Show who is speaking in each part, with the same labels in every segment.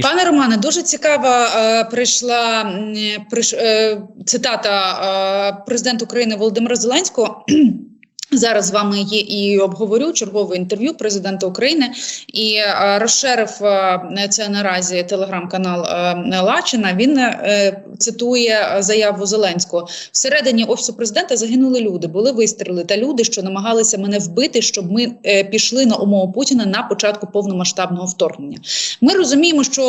Speaker 1: Пане Романе, дуже цікава е, прийшла е, цитата е, президента України Володимира Зеленського. Зараз з вами є і обговорю чергове інтерв'ю президента України і е, розширив е, це наразі телеграм-канал е, Лачина. Він цитує заяву Зеленського всередині офісу президента. Загинули люди, були вистріли та люди, що намагалися мене вбити, щоб ми пішли на умову Путіна на початку повномасштабного вторгнення. Ми розуміємо, що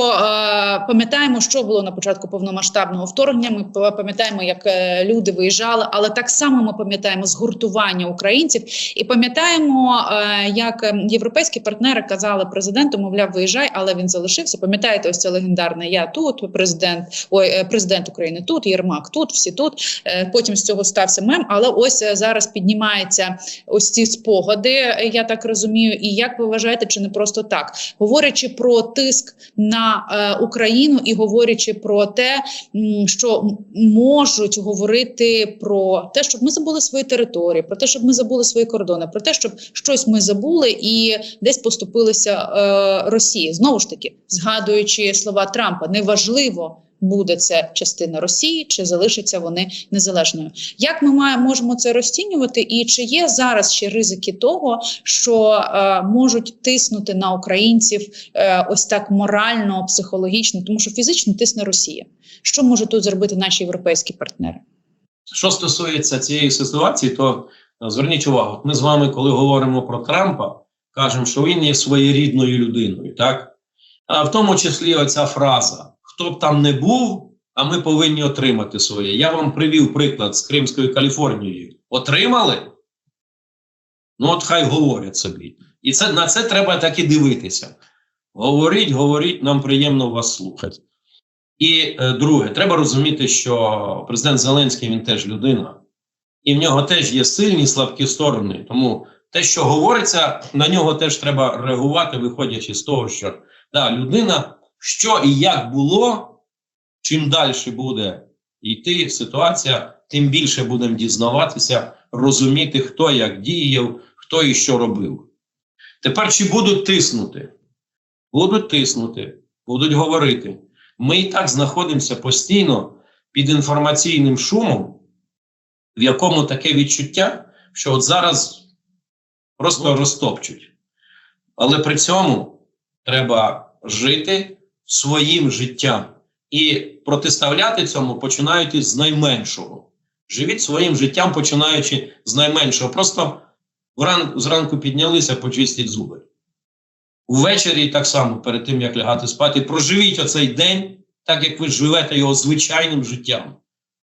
Speaker 1: пам'ятаємо, що було на початку повномасштабного вторгнення. Ми пам'ятаємо, як люди виїжджали, але так само ми пам'ятаємо згуртування українців і пам'ятаємо, е, як е, європейські партнери казали президенту, мовляв, виїжджай, але він залишився. Пам'ятаєте, ось це легендарне Я тут, президент, ой, е, президент України тут, Єрмак тут, всі тут. Е, Потім з цього стався мем. Але ось зараз піднімається ось ці спогади. Я так розумію. І як ви вважаєте, чи не просто так, говорячи про тиск на Україну і говорячи про те, що можуть говорити про те, щоб ми забули свої території, про те, щоб ми забули свої кордони, про те, щоб щось ми забули і десь поступилися е, Росії. Знову ж таки, згадуючи слова Трампа, неважливо. Буде це частина Росії, чи залишаться вони незалежною? Як ми маємо можемо це розцінювати? І чи є зараз ще ризики того, що е, можуть тиснути на українців е, ось так морально, психологічно, тому що фізично тисне Росія? Що можуть тут зробити наші європейські партнери?
Speaker 2: Що стосується цієї ситуації, то зверніть увагу, ми з вами, коли говоримо про Трампа, кажемо, що він є своєрідною людиною, так? А в тому числі оця фраза: хто б там не був, а ми повинні отримати своє. Я вам привів приклад з Кримською Каліфорнією. Отримали? Ну, от хай говорять собі. І це на це треба так і дивитися. Говоріть, говоріть, нам приємно вас слухати. І е, друге, треба розуміти, що президент Зеленський він теж людина, і в нього теж є сильні слабкі сторони. Тому те, що говориться, на нього теж треба реагувати, виходячи з того, що да, людина, що і як було, чим далі буде йти ситуація, тим більше будемо дізнаватися, розуміти, хто як діяв, хто і що робив. Тепер чи будуть тиснути? Будуть тиснути, будуть говорити. Ми і так знаходимося постійно під інформаційним шумом, в якому таке відчуття, що от зараз просто розтопчуть. Але при цьому треба жити своїм життям і протиставляти цьому починаючи з найменшого. Живіть своїм життям, починаючи з найменшого. Просто вран, зранку піднялися, почистіть зуби. Ввечері так само, перед тим як лягати спати, проживіть оцей день, так як ви живете його звичайним життям.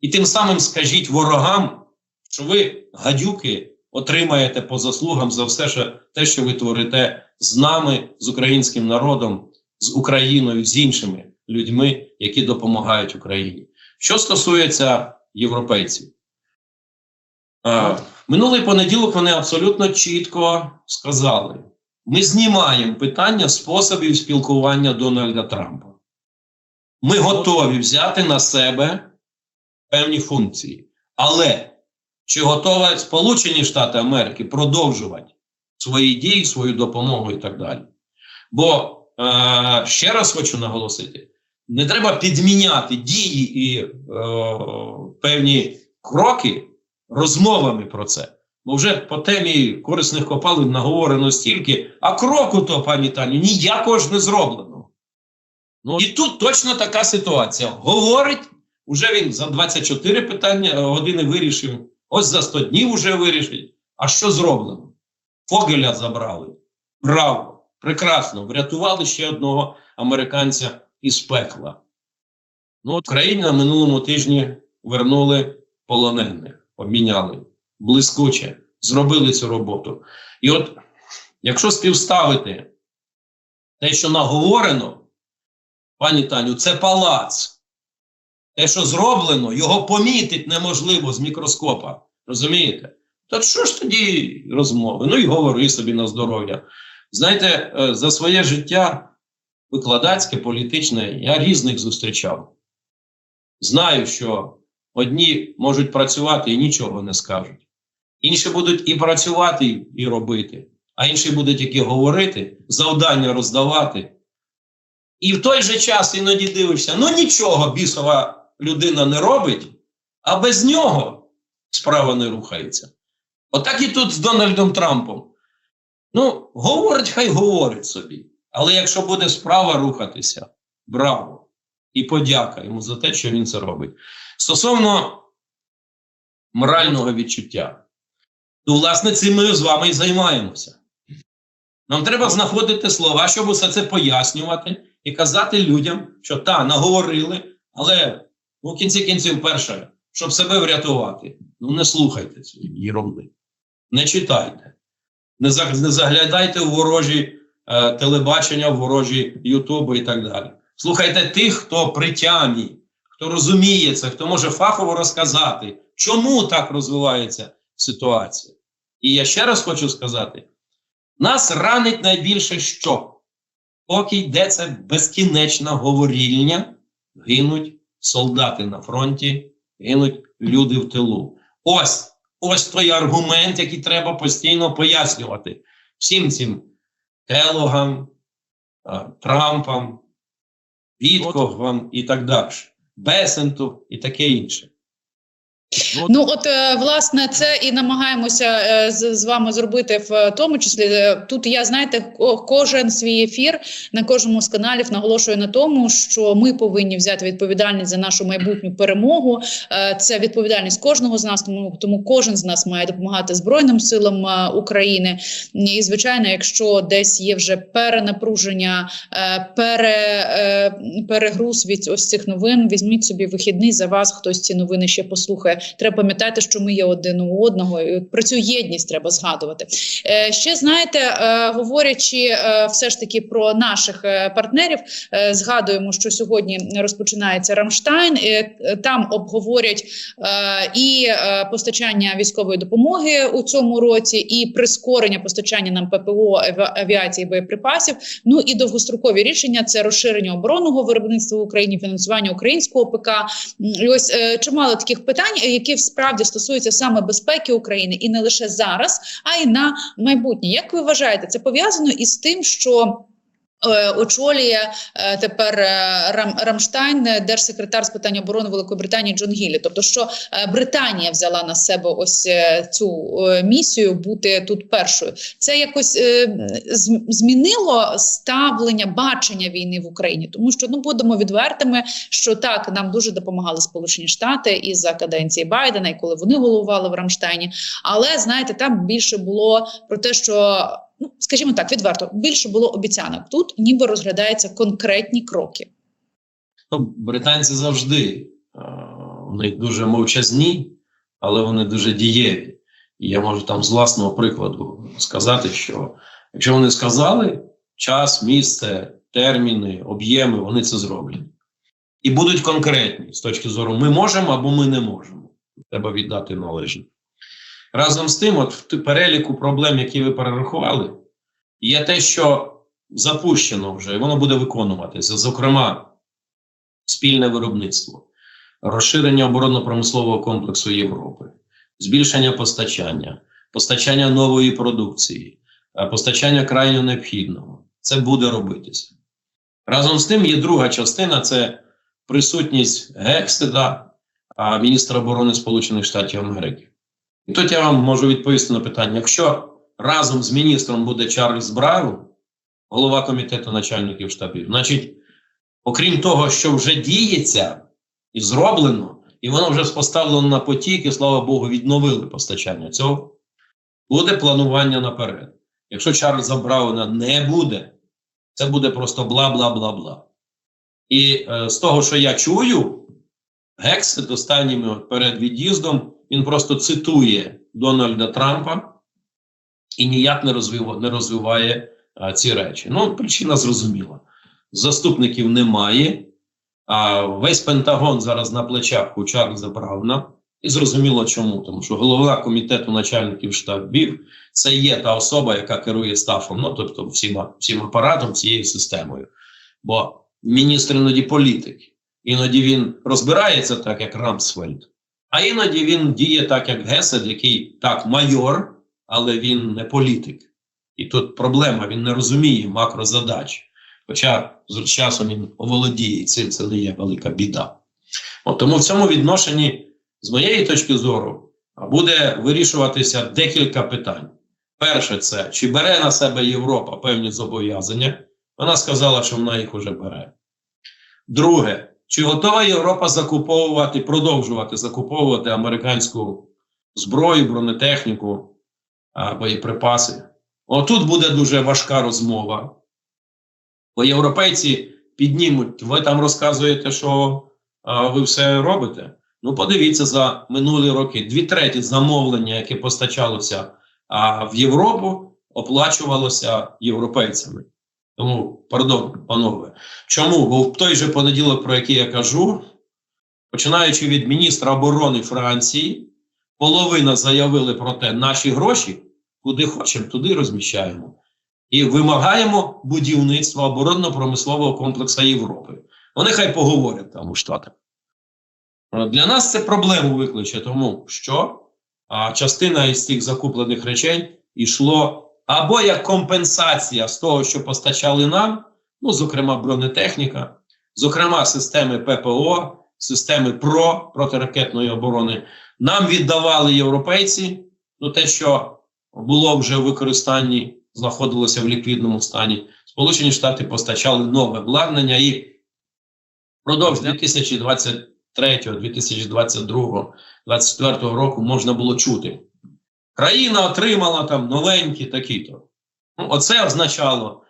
Speaker 2: І тим самим скажіть ворогам, що ви, гадюки, отримаєте по заслугам за все що, те, що ви творите з нами, з українським народом, з Україною, з іншими людьми, які допомагають Україні. Що стосується європейців, минулий понеділок вони абсолютно чітко сказали: ми знімаємо питання способів спілкування Дональда Трампа. Ми готові взяти на себе певні функції. Але чи готові Сполучені Штати Америки продовжувати свої дії, свою допомогу і так далі? Бо е, ще раз хочу наголосити: не треба підміняти дії і е, певні кроки розмовами про це. Бо вже по темі корисних копалин наговорено стільки, а кроку то, пані Таню, ніякого ж не зроблено. Ну і тут точно така ситуація. Говорить, уже він за 24 питання е, години вирішив, ось за 100 днів вже вирішить. А що зроблено? Фогеля забрали. Браво! Прекрасно! Врятували ще одного американця із пекла. Ну, от країні на минулому тижні вернули полонених, обміняли блискуче, зробили цю роботу. І от, якщо співставити те, що наговорено, пані Таню, це палац. Те, що зроблено, його помітити неможливо з мікроскопа. Розумієте? То що ж тоді розмови? Ну і говори собі на здоров'я. Знаєте, е, за своє життя викладацьке, політичне, я різних зустрічав. Знаю, що одні можуть працювати і нічого не скажуть. Інші будуть і працювати, і робити, а інші будуть тільки говорити, завдання роздавати, І в той же час іноді дивишся, ну нічого бісова людина не робить, а без нього справа не рухається. Отак і тут з Дональдом Трампом. Ну, говорить, хай говорить собі. Але якщо буде справа рухатися, браво! І подяка йому за те, що він це робить. Стосовно морального відчуття, то, власне, цим ми з вами і займаємося. Нам треба знаходити слова, щоб усе це пояснювати і казати людям, що та, наговорили, але ну, в кінці кінців, перше, щоб себе врятувати, ну не слухайте цієї єрунди, не читайте, не, заглядайте в ворожі е, телебачення, в ворожі Ютуби і так далі. Слухайте тих, хто при хто розуміє це, хто може фахово розказати, чому так розвивається ситуація. І я ще раз хочу сказати: нас ранить найбільше що? Поки йде це безкінечна говорільня, гинуть солдати на фронті, гинуть люди в тилу. Ось ось той аргумент, який треба постійно пояснювати всім цим Келогам, Трампам, Віткогам і так далі, Бесенту і таке інше.
Speaker 1: Ну, от е, власне, це і намагаємося е, з, вами зробити в тому числі. Е, Тут я знаєте, ко- кожен свій ефір на кожному з каналів наголошує на тому, що ми повинні взяти відповідальність за нашу майбутню перемогу. Це відповідальність кожного з нас, тому тому кожен з нас має допомагати Збройним силам України. І звичайно, якщо десь є вже перенапруження, пере, перегруз від ось цих новин, візьміть собі вихідний за вас. Хтось ці новини ще послухає. Треба пам'ятати, що ми є один у одного. І про цю єдність треба згадувати. Е, ще знаєте, е, говорячи е, все ж таки про наших партнерів, згадуємо, що сьогодні розпочинається Рамштайн. Там обговорять і постачання військової допомоги у цьому році, і прискорення постачання нам ППО аві- авіації боєприпасів. Ну і довгострокові рішення це розширення оборонного виробництва в Україні, фінансування українського ПК. І ось чимало таких питань, які справді стосуються саме безпеки України, і не лише зараз, а й на майбутнє. Як ви вважаєте, це пов'язано із тим, що очолює е, тепер е, Рам, Рамштайн, е, держсекретар з питань оборони Великої Британії Джон Гіллі. Тобто, що е, Британія взяла на себе ось е, цю е, місію бути тут першою. Це якось е, змінило ставлення бачення війни в Україні, тому що ну будемо відвертими, що так нам дуже допомагали Сполучені Штати і за каденції Байдена, і коли вони головували в Рамштайні. Але знаєте, там більше було про те, що ну скажімо так, відверто більше було обіцянок. Тут ніби розглядаються конкретні кроки.
Speaker 2: Ну, британці завжди е, вони дуже мовчазні, але вони дуже дієві. І я можу там з власного прикладу сказати, що якщо вони сказали час, місце, терміни, об'єми, вони це зроблять. І будуть конкретні з точки зору ми можемо або ми не можемо. Треба віддати належне. Разом з тим, от в переліку проблем, які ви перерахували, є те, що запущено вже, і воно буде виконуватися. Зокрема, спільне виробництво, розширення оборонно-промислового комплексу Європи, збільшення постачання, постачання нової продукції, е, постачання крайньо необхідного. Це буде робитися. Разом з тим є друга частина це присутність Гекстеда, міністра оборони Сполучених Штатів Америки. І тут я вам можу відповісти на питання: якщо разом з міністром буде Чарльз Браун, голова комітету начальників штабів, значить, окрім того, що вже діється і зроблено, і воно вже поставлено на потік, і слава Богу, відновили постачання цього, буде планування наперед. Якщо Чарльза Брауна не буде, це буде просто бла бла бла бла. І е, з того, що я чую, Гексет останніми перед від'їздом він просто цитує Дональда Трампа і ніяк не розвиває, не розвиває а, ці речі. Ну, причина зрозуміла. Заступників немає, а весь Пентагон зараз на плечах у Чарльза Брауна. І зрозуміло чому, тому що голова комітету начальників штабів це є та особа, яка керує стафом, ну тобто всім, всім апаратом, цією системою. Бо міністр іноді політик, іноді він розбирається так, як Рамсфельд, а іноді він діє так, як Гесед, який так майор, але він не політик. І тут проблема, він не розуміє макрозадач. Хоча з часом він оволодіє цим, це не є велика біда. От тому в цьому відношенні, з моєї точки зору, буде вирішуватися декілька питань. Перше, це чи бере на себе Європа певні зобов'язання. Вона сказала, що вона їх уже бере. Друге, чи готова Європа закуповувати, продовжувати закуповувати американську зброю, бронетехніку, боєприпаси? Отут буде дуже важка розмова. Бо європейці піднімуть, ви там розказуєте, що а, ви все робите. Ну, подивіться за минулі роки. Дві треті замовлення, яке постачалося а, в Європу, оплачувалося європейцями. Тому, пардон, панове, чому? Бо в той же понеділок, про який я кажу, починаючи від міністра оборони Франції, половина заявили про те, наші гроші, куди хочемо, туди розміщаємо. І вимагаємо будівництва оборонно-промислового комплексу Європи. Вони хай поговорять там у Штатах. Для нас це проблему викличе, тому що частина із цих закуплених речей йшло або як компенсація з того, що постачали нам, ну, зокрема, бронетехніка, зокрема, системи ППО, системи ПРО протиракетної оборони. Нам віддавали європейці, ну те, що було вже в використанні, знаходилося в ліквідному стані. Сполучені Штати постачали нове обладнання і впродовж 2023, 2022, 2024 року можна було чути. Країна отримала там новенькі такі-то. Ну, оце означало,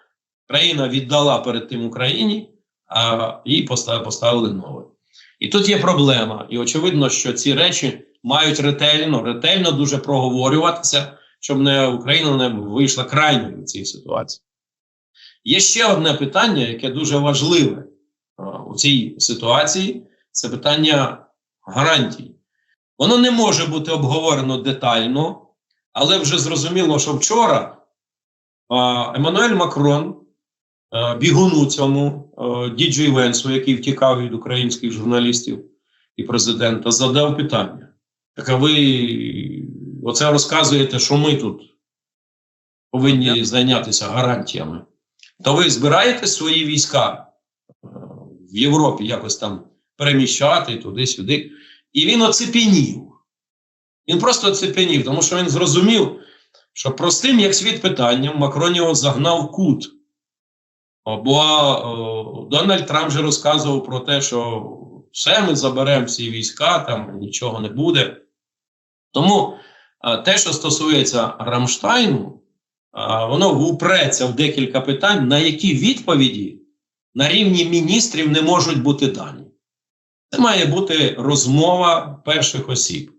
Speaker 2: країна віддала перед тим Україні, а їй поставили, нове. І тут є проблема. І очевидно, що ці речі мають ретельно, ретельно дуже проговорюватися, щоб не Україна не вийшла крайньою в цій ситуації. Є ще одне питання, яке дуже важливе у цій ситуації: це питання гарантій. Воно не може бути обговорено детально, але вже зрозуміло, що вчора Еммануель Макрон, бігуну цьому Діджі Венсу, який втікав від українських журналістів і президента, задав питання. Так а ви оце розказуєте, що ми тут повинні зайнятися гарантіями. То ви збираєте свої війська в Європі якось там переміщати туди-сюди. І він оцепенів. Він просто оцепенів, тому що він зрозумів, що простим, як світ питанням, Макрон його загнав кут. Бо о, Дональд Трамп же розказував про те, що все ми заберемо всі війська, там нічого не буде. Тому а, те, що стосується Рамштайну, а, воно вупреться в декілька питань, на які відповіді на рівні міністрів не можуть бути дані. Це має бути розмова перших осіб.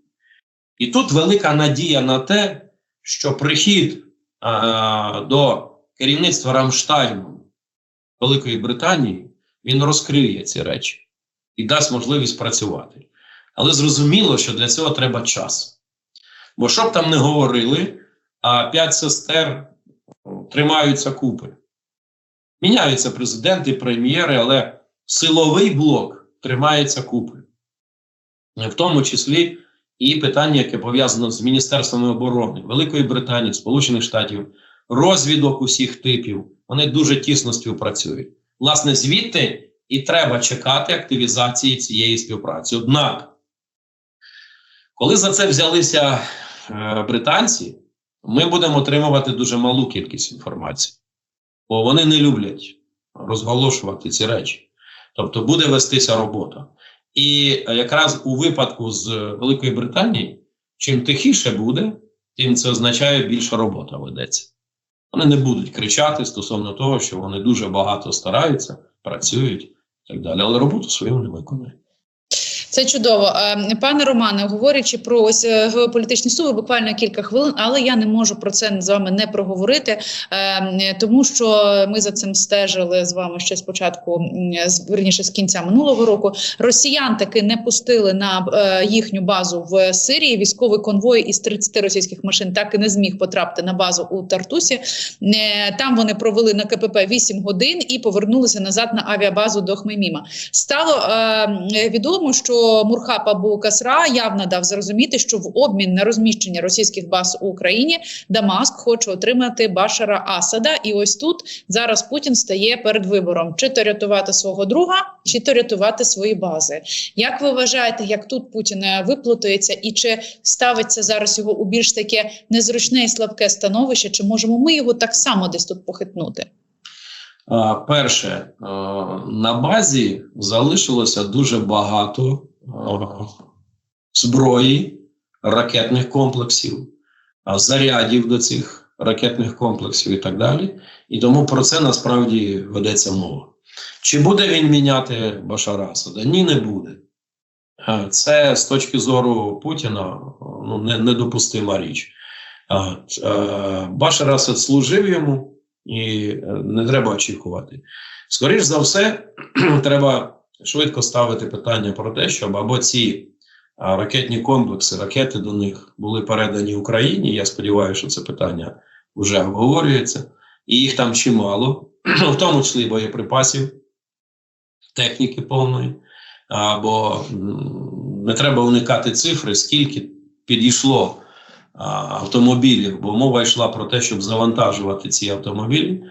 Speaker 2: І тут велика надія на те, що прихід а, до керівництва Рамштайну Великої Британії він розкриє ці речі і дасть можливість працювати. Але зрозуміло, що для цього треба час. Бо що б там не говорили, а п'ять сестер тримаються купи. Міняються президенти, прем'єри, але силовий блок тримається купи. В тому числі і питання, яке пов'язано з Міністерством оборони Великої Британії, Сполучених Штатів, розвідок усіх типів, вони дуже тісно співпрацюють. Власне, звідти і треба чекати активізації цієї співпраці. Однак, коли за це взялися е, британці, ми будемо отримувати дуже малу кількість інформації, бо вони не люблять розголошувати ці речі. Тобто буде вестися робота. І якраз у випадку з Великої Британії, чим тихіше буде, тим це означає більша робота ведеться. Вони не будуть кричати стосовно того, що вони дуже багато стараються, працюють і так далі, але роботу свою не виконують.
Speaker 1: Це чудово, Е, пане Романе. Говорячи про ось е, геополітичні суви, буквально кілька хвилин, але я не можу про це з вами не проговорити, е, тому що ми за цим стежили з вами ще спочатку, верніше з кінця минулого року. Росіян таки не пустили на е, їхню базу в Сирії. Військовий конвой із 30 російських машин так і не зміг потрапити на базу у Тартусі. Там вони провели на КПП 8 годин і повернулися назад на авіабазу до Хмейміма. Стало е, відомо, що що Мурхаб Абу Касра явно дав зрозуміти, що в обмін на розміщення російських баз у Україні Дамаск хоче отримати Башара Асада. І ось тут зараз Путін стає перед вибором: чи то рятувати свого друга, чи то рятувати свої бази. Як ви вважаєте, як тут Путін е, виплутається, і чи ставиться зараз його у більш таке незручне і слабке становище? Чи можемо ми його так само десь тут похитнути?
Speaker 2: Перше, на базі залишилося дуже багато зброї, ракетних комплексів, зарядів до цих ракетних комплексів і так далі. І тому про це насправді ведеться мова. Чи буде він міняти Башара Асада? Ні, не буде. Це з точки зору Путіна ну, не- недопустима річ. Башар Асад служив йому, і е, не треба очікувати. Скоріш за все, треба швидко ставити питання про те, щоб або ці ракетні комплекси, ракети до них були передані Україні. Я сподіваюся, що це питання вже обговорюється, і їх там чимало, в тому числі боєприпасів, техніки повної. Або не треба уникати цифри, скільки підійшло а, автомобілів, бо мова йшла про те, щоб завантажувати ці автомобілі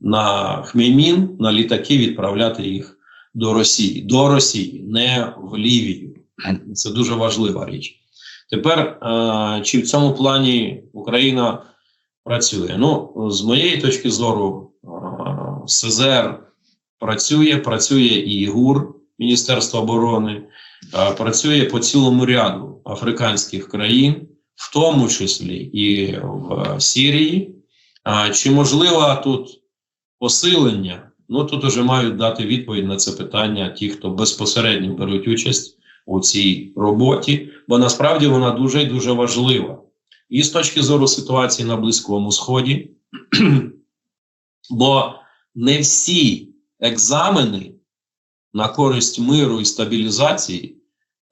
Speaker 2: на Хмеймін, на літаки відправляти їх до Росії. До Росії, не в Лівію. Це дуже важлива річ. Тепер, е, чи в цьому плані Україна працює? Ну, з моєї точки зору, е, СЗР працює, працює і ГУР Міністерства оборони, е, працює по цілому ряду африканських країн, в тому числі і в Сірії. А, чи можливо тут посилення? Ну тут уже мають дати відповідь на це питання ті, хто безпосередньо беруть участь у цій роботі, бо насправді вона дуже і дуже важлива. І з точки зору ситуації на Близькому Сході, бо не всі екзамени на користь миру і стабілізації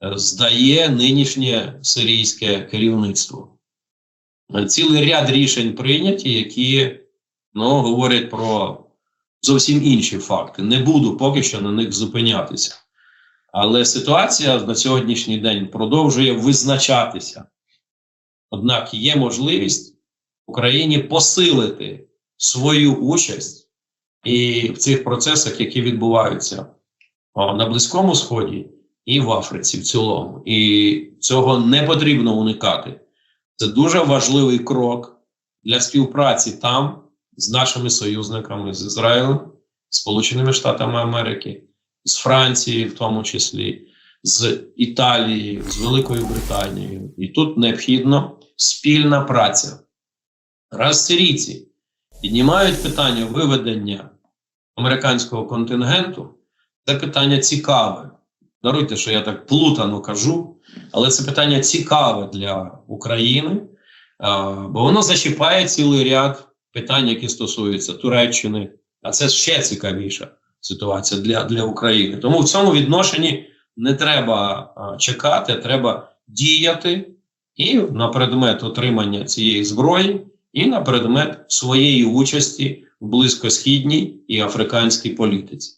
Speaker 2: е, здає нинішнє сирійське керівництво. Цілий ряд рішень прийняті, які ну, говорять про зовсім інші факти. Не буду поки що на них зупинятися. Але ситуація на сьогоднішній день продовжує визначатися. Однак є можливість Україні посилити свою участь і в цих процесах, які відбуваються на Близькому Сході і в Африці в цілому. І цього не потрібно уникати. Це дуже важливий крок для співпраці там з нашими союзниками з Ізраїлем, Сполученими Штатами Америки, з Францією, в тому числі, з Італією, з Великою Британією. І тут необхідна спільна праця. Раз сирійці піднімають питання виведення американського контингенту, це питання цікаве. Даруйте, що я так плутано кажу, але це питання цікаве для України, бо воно зачіпає цілий ряд питань, які стосуються Туреччини, а це ще цікавіша ситуація для, для України. Тому в цьому відношенні не треба чекати, треба діяти і на предмет отримання цієї зброї, і на предмет своєї участі в близькосхідній і африканській політиці.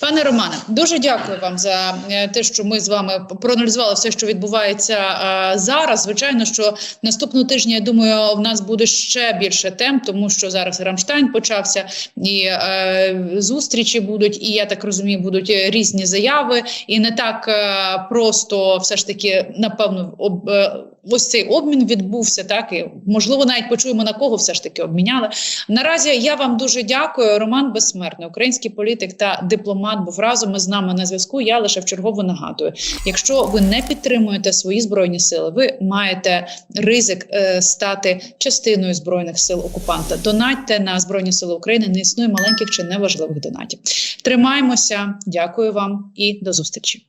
Speaker 1: Пане Романе, дуже дякую вам за е, те, що ми з вами проаналізували все, що відбувається е, зараз. Звичайно, що наступного тижня я думаю, в нас буде ще більше тем, тому що зараз Рамштайн почався, і е, зустрічі будуть, і я так розумію, будуть різні заяви, і не так е, просто все ж таки напевно об. Е, Ось цей обмін відбувся, так і можливо навіть почуємо на кого все ж таки обміняли. Наразі я вам дуже дякую. Роман Безсмертний, український політик та дипломат, був разом із нами на зв'язку. Я лише вчергово нагадую: якщо ви не підтримуєте свої збройні сили, ви маєте ризик е, стати частиною збройних сил окупанта. Донатьте на збройні сили України. Не існує маленьких чи неважливих донатів. Тримаємося. Дякую вам і до зустрічі.